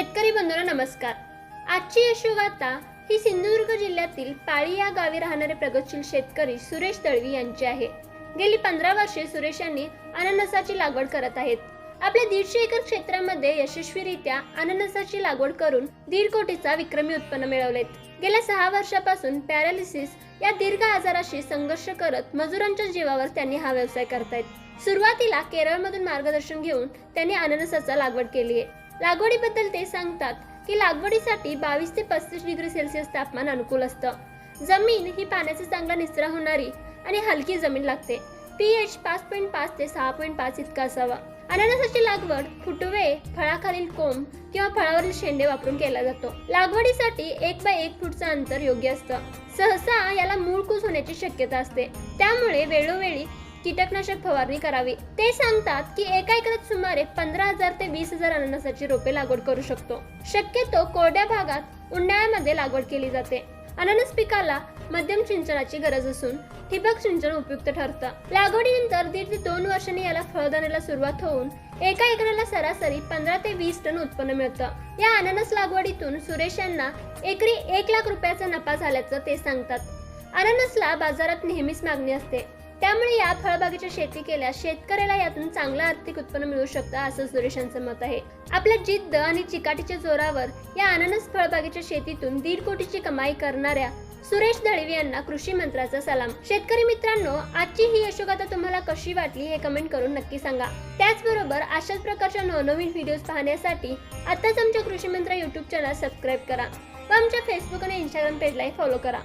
शेतकरी बंधूंना नमस्कार. आजची यशोगाथा ही सिंधुदुर्ग जिल्ह्यातील पाळी या गावी राहणारे प्रगतशील शेतकरी सुरेश दळवी यांची आहे. गेली पंधरा वर्षे सुरेश यांनी अननसाची लागवड करत आहेत. आपल्या दीडशे एकर क्षेत्रामध्ये यशस्वीरित्या अननसाची लागवड करून दीड कोटीचा विक्रमी उत्पन्न मिळवलेत. गेल्या सहा वर्षापासून पॅरालिसिस या दीर्घ आजाराशी संघर्ष करत मजुरांच्या जीवावर त्यांनी हा व्यवसाय करतायत. सुरुवातीला केरळमधून मार्गदर्शन घेऊन त्यांनी अननसाचा लागवड केली आहे. लागवडीबद्दल ते सांगतात की लागवडीसाठी बावीस ते पस्तीस डिग्री सेल्सिअस तापमान अनुकूल असतं. जमीन ही पाण्याचा चांगला निचरा होणारी आणि हलकी जमीन लागते. पीएच पाच पॉईंट पाच ते सहा पॉईंट पाच इतका असावा. अननसाची लागवड फुटवे फळाखालील कोंब किंवा फळावरील शेंडे वापरून केला जातो. लागवडीसाठी एक बाय एक फूटचं अंतर योग्य असतं. सहसा याला मूळ कूस होण्याची शक्यता असते. त्यामुळे वेळोवेळी कीटकनाशक फवारणी करावी. ते सांगतात की एका एकरात सुमारे पंधरा हजार ते वीस हजार अननसाची रोपे लागवड करू शकतो. शक्यतो कोरड्या भागात उन्हाळ्यामध्ये लागवड केली जाते. अननस पिकाला मध्यम सिंचनाची गरज असून ठिबक सिंचन उपयुक्त ठरतं. लागवडीनंतर दीड ते दोन वर्षांनी याला फळदाण्याला सुरुवात होऊन एका एकराला सरासरी पंधरा ते वीस टन उत्पन्न मिळतं. या अननस लागवडीतून सुरेश यांना एकरी एक लाख रुपयाचा नफा झाल्याचं ते सांगतात. अननसला बाजारात नेहमीच मागणी असते. त्यामुळे या फळबागेची शेती केल्यास शेतकऱ्याला यातून चांगलं आर्थिक उत्पन्न मिळू शकतं असं सुरेशांचं मत आहे. आपल्या जिद्द आणि चिकाटीच्या जोरावर या अननस फळबागेच्या शेतीतून दीड कोटीची कमाई करणाऱ्या सुरेश दळवी यांना कृषी मंत्र्याचा सलाम. शेतकरी मित्रांनो आजची ही यशोगाथा तुम्हाला कशी वाटली हे कमेंट करून नक्की सांगा. त्याचबरोबर अशाच प्रकारच्या नवनवीन व्हिडिओ पाहण्यासाठी आताच आमच्या कृषी मंत्र युट्यूब चॅनल सबस्क्राईब करा व आमच्या फेसबुक आणि इंस्टाग्राम पेजलाही फॉलो करा.